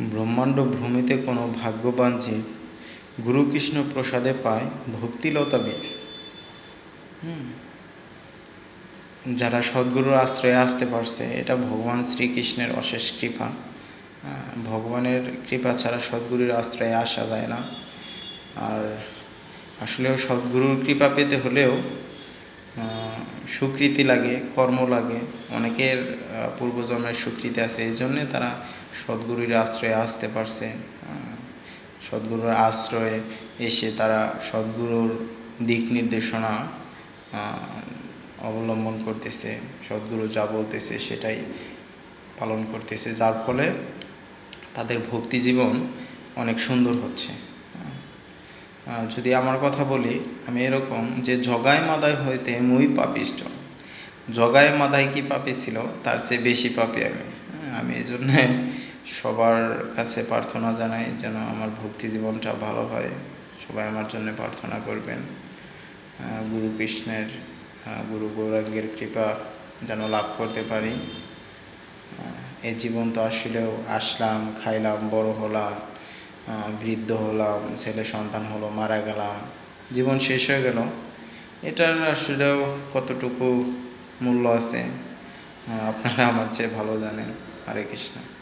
ব্রহ্মাণ্ড ভূমিতে কোনো ভাগ্যবান জীব গুরুকৃষ্ণ প্রসাদে পায় ভক্তিলতা বীজ। যারা সদ্গুরুর আশ্রয়ে আসতে পারছে, এটা ভগবান শ্রীকৃষ্ণের অশেষ কৃপা। ভগবানের কৃপা ছাড়া সদ্গুরুর আশ্রয়ে আসা যায় না। আর আসলেও সদ্গুরুর কৃপা পেতে হলেও সুকৃতি লাগে, কর্ম লাগে। অনেকের পূর্বজন্মের সুকৃতি আছে, এই জন্যে তারা সদ্গুরুর আশ্রয়ে আসতে পারছে। সদ্গুরুর আশ্রয়ে এসে তারা সদ্গুরুর দিক নির্দেশনা অবলম্বন করতেছে, সদ্গুরু যা বলতেছে সেটাই পালন করতেছে, যার ফলে তাদের ভক্তি জীবন অনেক সুন্দর হচ্ছে। যদি আমার কথা বলি, আমি এরকম যে জগায় মাদায় হইতে মুই পাপিষ্ট। জগায় মাদায় কি পাপি ছিল? তার চেয়ে বেশি পাপি আমি। আমি এই জন্যে সবার কাছে প্রার্থনা জানাই যেন আমার ভক্তি জীবনটা ভালো হয়। সবাই আমার জন্য প্রার্থনা করবেন। গুরু কৃষ্ণের গুরু গৌরাঙ্গের কৃপা যেন লাভ করতে পারি। এই জীবন তো আসলেও আসলাম, খাইলাম, বড় হলাম। বৃদ্ধ হলাম, ছেলে সন্তান হলো, মারা গেলাম, জীবন শেষ হয়ে গেল। এটার আসলেও কতটুকু মূল্য আছে আপনারা আমার চেয়ে ভালো জানেন। হরে কৃষ্ণ।